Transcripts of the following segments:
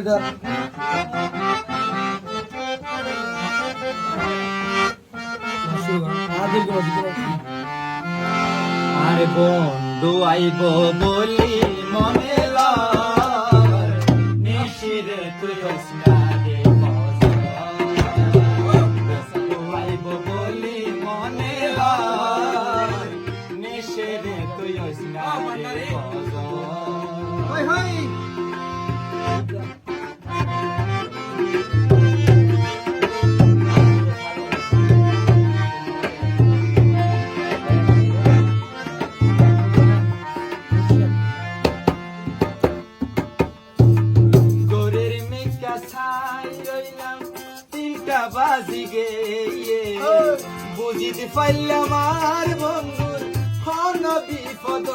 এটা দিতে বন্ধু আইব বলি মনে নিশিরে তুই ওসনারে আইব বলি মনে লয়। তুই ওসনারে হাই হাই বাজি গে বুঝিতে পাইলাম আর বন্ধুর হন বিপদ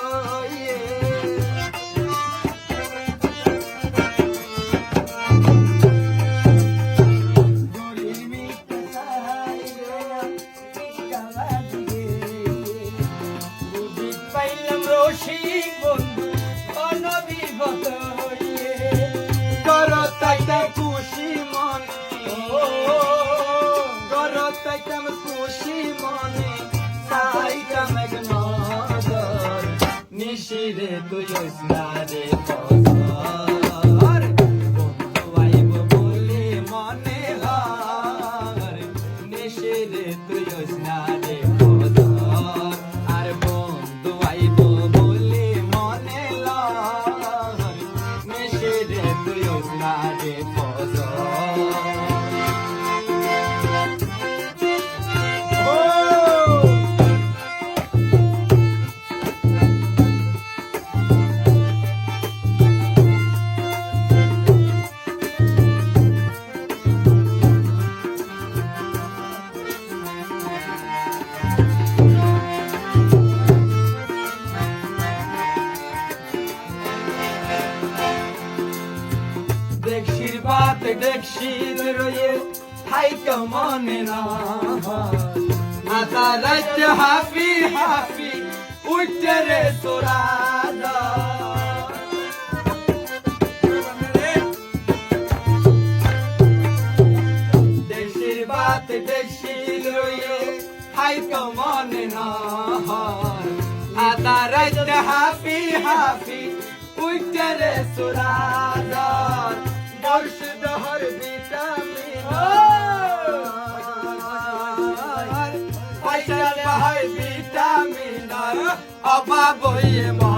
তাইতে খুশি মনে সাইতাম এক নজর নিশিরে তুই রে তুই ওসনারে পজর বাত দেখশির রয়ে থাইকে মনে না আতা রাত হাফি হাফি উঠতে রে তোরা দেশের বাত দেশির রয়ে থাইকে মনে না আতা রাত হাফি হাফি উঠতে রে মুর্শিদ হর দিতা মিনার পচল বইয়ে মা